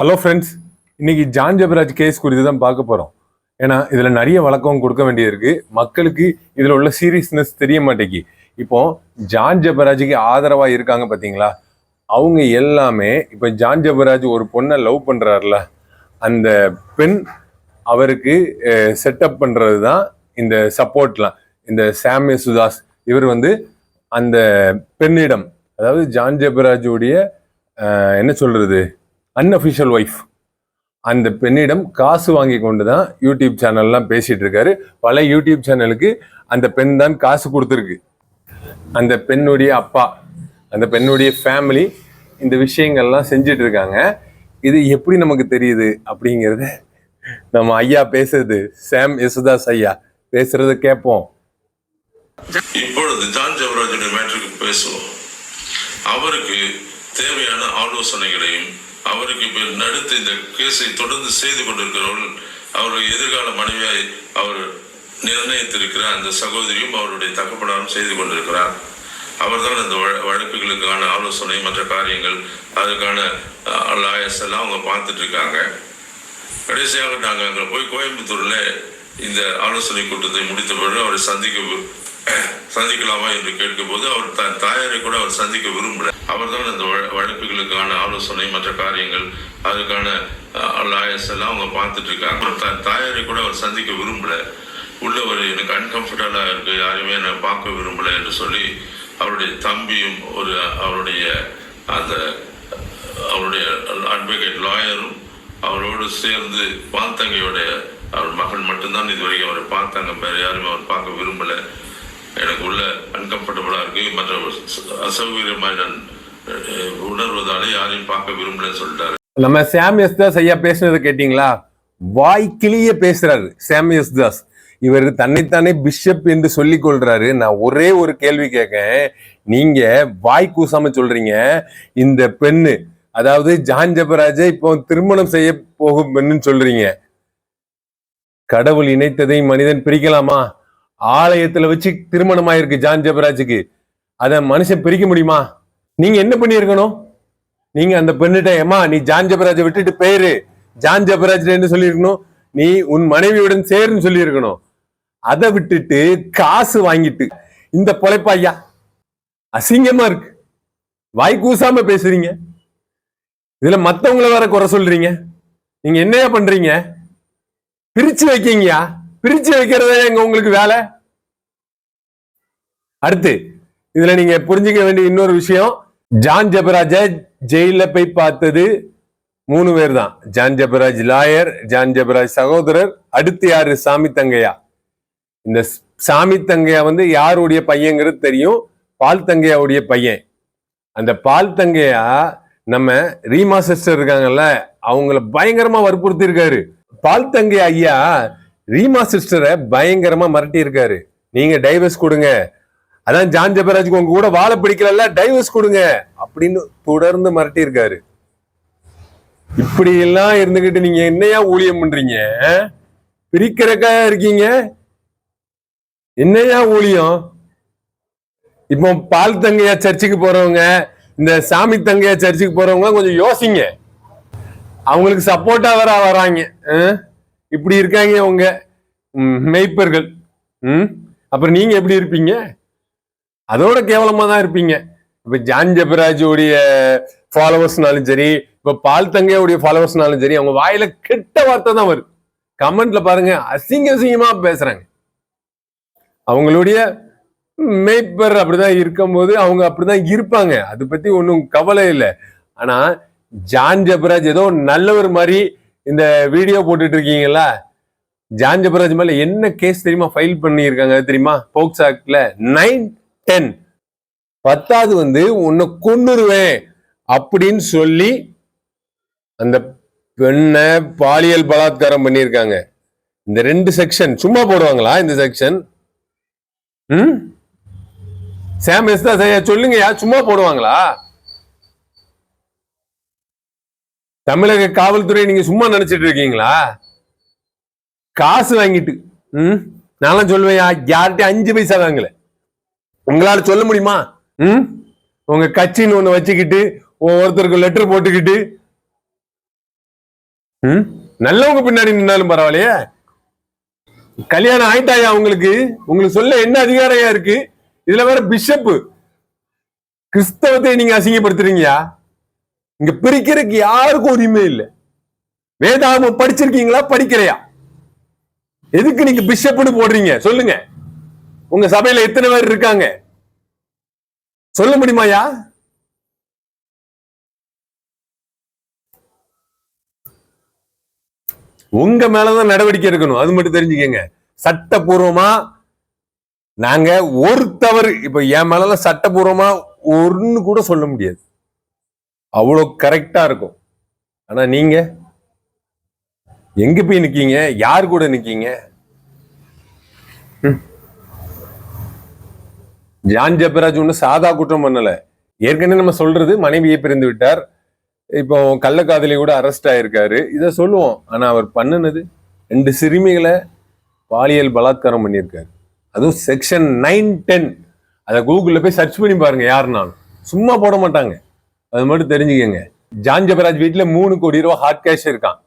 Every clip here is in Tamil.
ஹலோ ஃப்ரெண்ட்ஸ் இன்னைக்கு ஜான் ஜபராஜ் கேஸ் குறித்து தான் பார்க்க போகிறோம் ஏன்னா இதில் நிறைய வழக்கம் கொடுக்க வேண்டியது இருக்கு மக்களுக்கு இதில் உள்ள சீரியஸ்னஸ் தெரிய மாட்டேங்கி. இப்போ ஜான் ஜபராஜுக்கு ஆதரவாக இருக்காங்க பார்த்தீங்களா அவங்க எல்லாமே இப்போ ஜான் ஜெபராஜ் ஒரு பொண்ணை லவ் பண்ணுறாருல அந்த பெண் அவருக்கு செட்டப் பண்ணுறது தான் இந்த சப்போர்ட்லாம் இந்த சாமிய சுதாஸ் இவர் வந்து அந்த பெண்ணிடம் அதாவது ஜான் ஜெபராஜுடைய என்ன சொல்கிறது அன்அஃபிஷியல் ஒய்ஃப் அந்த பெண்ணிடம் காசு வாங்கி கொண்டு தான் யூடியூப் சேனல்லாம் பேசிட்டு இருக்காரு பல யூடியூப் சேனலுக்கு அந்த பெண் தான் காசு கொடுத்துருக்கு. அந்த பெண்ணுடைய அப்பா அந்த பெண்ணுடைய ஃபேமிலி இந்த விஷயங்கள்லாம் செஞ்சுட்டு இருக்காங்க இது எப்படி நமக்கு தெரியுது அப்படிங்கிறத நம்ம ஐயா பேசுறது. சாம் யசுதாஸ் ஐயா பேசுறத கேட்போம் இப்பொழுது ஜான் ஜவராஜுடைய மேட்ருக்கு பேசுவோம். அவருக்கு தேவையான ஆலோசனைகளையும் அவருக்கு இப்ப நடுத்து இந்த கேஸை தொடர்ந்து செய்து கொண்டிருக்கிறவர்கள் அவருடைய எதிர்கால மனைவியாய் அவர் நிர்ணயித்திருக்கிற அந்த சகோதரியும் அவருடைய தகப்பனாரும் செய்து கொண்டிருக்கிறார். அவர்தான் அந்த வழ- வழக்குகளுக்கான ஆலோசனை மற்ற காரியங்கள் அதுக்கான லாயர்ஸ் எல்லாம் அவங்க பார்த்துட்டு இருக்காங்க கடைசியாக நாங்கள் அங்கே போய் கோயம்புத்தூரில் இந்த ஆலோசனை கூட்டத்தை முடித்த பிறகு அவரை சந்திக்க சந்திக்கலாமா என்று கேட்கும்போது அவர் தன் தாயாரை கூட அவர் சந்திக்க விரும்பல. அவர்தான் அந்த வழக்குகளுக்கான ஆலோசனை மற்ற காரியங்கள் அதுக்கான லாயர்ஸ் எல்லாம் அவங்க பார்த்துட்டு இருக்காங்க அவர் தன் தாயாரை கூட அவர் சந்திக்க விரும்பல. உள்ள ஒரு எனக்கு அன்கம்ஃபர்டபுளாக இருக்கு யாருமே நான் பார்க்க விரும்பல என்று சொல்லி அவருடைய தம்பியும் ஒரு அவருடைய அந்த அவருடைய அட்வொகேட் லாயரும் அவரோடு சேர்ந்து பால்தங்கையோடைய அவர் மகள் மட்டும்தான் இதுவரைக்கும் அவரை பார்த்தாங்க வேறு யாருமே அவர் பார்க்க விரும்பல. எனக்கு உள்ள அன்கம்ஃபர்டபுளாக இருக்கு. மற்ற அசௌகரியமாக நான் உணர்வதாலே யாரையும் பார்க்க விரும்பலன்னு சொல்லிட்டாரு. நம்ம சாம் யஸ்தாஸ் ஐயா பேசுனதை கேட்டீங்களா? வாய் கிளிய பேசுறாரு சாம் யஸ்தாஸ் இவர் தன்னைத்தானே பிஷப் என்று சொல்லிக் கொள்றாரு. நான் ஒரே ஒரு கேள்வி கேட்கேன் நீங்க வாய் கூசாம சொல்றீங்க. இந்த பெண்ணு அதாவது ஜான் ஜபராஜை இப்போ திருமணம் செய்ய போகும் பெண்ணுன்னு சொல்றீங்க. கடவுள் இணைத்ததை மனிதன் பிரிக்கலாமா? ஆலயத்துல வச்சு திருமணம் ஆயிருக்கு ஜான் ஜபராஜுக்கு. அதை மனுஷன் பிரிக்க முடியுமா? நீங்க என்ன பண்ணியிருக்கணும்? நீங்க அந்த பெண்ணிட்ட ஏமா நீ ஜான் ஜபராஜை விட்டுட்டு பேரு ஜான் ஜபராஜ் என்ன சொல்லியிருக்கணும்? நீ உன் மனைவியுடன் சேருன்னு சொல்லியிருக்கணும். அதை விட்டுட்டு காசு வாங்கிட்டு இந்த பொழைப்பாய்யா அசிங்கமா இருக்கு. வாய் கூசாம பேசுறீங்க. இதுல மத்தவங்கள வேற குறை சொல்றீங்க. நீங்க என்னையா பண்றீங்க? பிரிச்சு வைக்கீங்கயா? பிரிச்சு வைக்கிறதா எங்க உங்களுக்கு வேலை? அடுத்து இதுல நீங்க புரிஞ்சுக்க வேண்டிய இன்னொரு விஷயம். ஜான் ஜபராஜ ஜெயில போய் பார்த்தது மூணு பேர் தான். John Jabaraj lawyer John Jabaraj சகோதரர் அடுத்து யாரு? சாமி தங்கையா. இந்த சாமி தங்கையா வந்து யாருடைய பையங்கிறது தெரியும். பால் தங்கையாவுடைய பையன். அந்த பால் தங்கையா நம்ம ரீமா சிஸ்டர் இருக்காங்கல்ல அவங்கள பயங்கரமா வற்புறுத்தி இருக்காரு பால் தங்கையா ஐயா ரீமா சிஸ்டரை பயங்கரமா மிரட்டி இருக்காரு நீங்க டைவர்ஸ் கொடுங்க. அதான் ஜான் ஜபராஜுக்கு உங்க கூட வாழ பிடிக்கல டைவர்ஸ் கொடுங்க அப்படின்னு தொடர்ந்து மிரட்டி இருக்காரு இப்படி எல்லாம் இருந்துகிட்டு நீங்க என்னையா ஊழியம் பண்றீங்க? ஆ? பிரிக்கிறக்கா இருக்கீங்க? என்னையா ஊழியம்? இப்போ பால் தங்கையா சர்ச்சுக்கு போறவங்க இந்த சாமி தங்கையா சர்ச்சுக்கு போறவங்க கொஞ்சம் யோசிங்க. அவங்களுக்கு சப்போர்ட்டா வர வராங்க. ஆ? இப்படி இருக்காங்க அவங்க. மெய்ப்பர்கள். ம் அப்புறம் நீங்கள் எப்படி இருப்பீங்க? அதோட கேவலமாக தான் இருப்பீங்க. இப்போ ஜான் ஜபராஜுடைய ஃபாலோவர்ஸ்னாலும் சரி இப்போ பால் தங்கையோடைய ஃபாலோவர்ஸ்னாலும் சரி அவங்க வாயில கெட்ட வார்த்தை தான் வரும். கமெண்ட்ல பாருங்க அசிங்க அசிங்கமாக பேசுறாங்க. அவங்களுடைய மேய்ப்பர் அப்படிதான் இருக்கும்போது அவங்க அப்படிதான் இருப்பாங்க. அதை பத்தி ஒன்றும் கவலை இல்லை. ஆனால் ஜான் ஜபராஜ் ஏதோ நல்லவர் மாதிரி இந்த வீடியோ போட்டுட்டு இருக்கீங்களா ஜான் ஜபராஜ் மேல என்ன கேஸ் தெரியுமா ஃபைல் பண்ணியிருக்காங்க தெரியுமா? போக்ஸ் ஆக்ட்ல நைன் டென் பத்தாவது வந்து உன்னை கொன்னுருவேன் அப்படின்னு சொல்லி அந்த பெண்ணை பாலியல் பலாத்காரம் பண்ணியிருக்காங்க. இந்த ரெண்டு செக்ஷன் சும்மா போடுவாங்களா இந்த செக்ஷன் ம்? சாம் எஸ்தா ஐயா சொல்லுங்கய்யா சும்மா போடுவாங்களா? தமிழக காவல்துறை நீங்க சும்மா நினைச்சிட்டு இருக்கீங்களா? காசு வாங்கிட்டு ம்? நான்லாம் சொல்லுவேன் யார்கிட்ட அஞ்சு பைசா வாங்கல. உங்களால சொல்ல முடியுமா? ம்? உங்க கட்சின்னு ஒண்ணு வச்சுக்கிட்டு ஒருத்தருக்கு லெட்டர் போட்டுக்கிட்டு ம்? நல்லவங்க பின்னாடி நின்னாலும் பரவாயில்லையே. கல்யாணம் ஆயிட்டாயா உங்களுக்கு? உங்களுக்கு சொல்ல என்ன அதிகாரையா இருக்கு? இதுல வேற பிஷப்பு. கிறிஸ்தவத்தை நீங்க அசிங்கப்படுத்துறீங்கயா? இங்க பிரிக்கிறதுக்கு யாருக்கும் உரிமை இல்லை. வேதாகமம் படிச்சிருக்கீங்களா? படிக்கிறையா எதுக்கு நீங்க பிஷப்னு போடுறீங்க? சொல்லுங்க. உங்க சபையில எத்தனை பேர் இருக்காங்க? சொல்ல முடியுமாயா உங்க மேலதான் நடவடிக்கை எடுக்கணும். அது மட்டும் தெரிஞ்சுக்கங்க. சட்டபூர்வமா நாங்க ஒருத்தவர் இப்ப என் மேலலாம் சட்டபூர்வமா ஒன்னு கூட சொல்ல முடியாது. அவ்வளோ கரெக்டாக இருக்கும். ஆனா நீங்க எங்கே போய் நிற்கீங்க யார் கூட நிற்கீங்க ஜான் ஜெபராஜ் ஒன்றும் சாதா குற்றம் பண்ணலை. ஏற்கனவே நம்ம சொல்றது மனைவியை பிரிந்து விட்டார். இப்போ கள்ளக்காதலி கூட அரெஸ்ட் ஆயிருக்காரு. இதை சொல்லுவோம். ஆனா அவர் பண்ணுனது ரெண்டு சிறுமிகளை பாலியல் பலாத்காரம் பண்ணியிருக்காரு. அதுவும் செக்ஷன் நைன் டென் அதை கூகுளில் போய் சர்ச் பண்ணி பாருங்க யாருனாலும். சும்மா போட மாட்டாங்க. அது மட்டும் தெரிஞ்சுக்கங்க. ஜான் ஜபராஜ் வீட்டுல மூணு கோடி ரூபா ஹார்ட் கேஷ் இருக்கான்.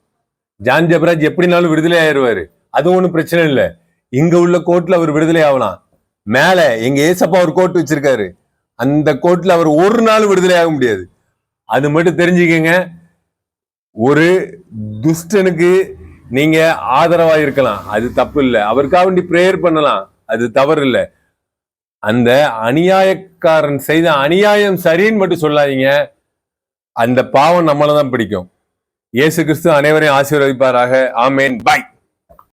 ஜான் ஜபராஜ் எப்படினாலும் விடுதலை ஆயிருவாரு. அது ஒன்றும் பிரச்சனை இல்லை. இங்க உள்ள கோர்ட்ல அவர் விடுதலை ஆகலாம். மேல எங்க ஏசப்பா ஒரு கோர்ட் வச்சிருக்காரு. அந்த கோர்ட்ல அவர் ஒரு நாள் விடுதலை ஆக முடியாது. அது மட்டும் தெரிஞ்சுக்கங்க. ஒரு துஷ்டனுக்கு நீங்க ஆதரவா இருக்கலாம். அது தப்பு இல்லை. அவருக்காக வேண்டி ப்ரேயர் பண்ணலாம். அது தவறு இல்லை. அந்த அநியாயக்காரன் செய்த அநியாயம் சரின்னு மட்டும் சொல்லாதீங்க. அந்த பாவம் நம்மளை தான் பிடிக்கும். இயேசு கிறிஸ்து அனைவரையும் ஆசீர்வதிப்பாராக. ஆமேன். பாய்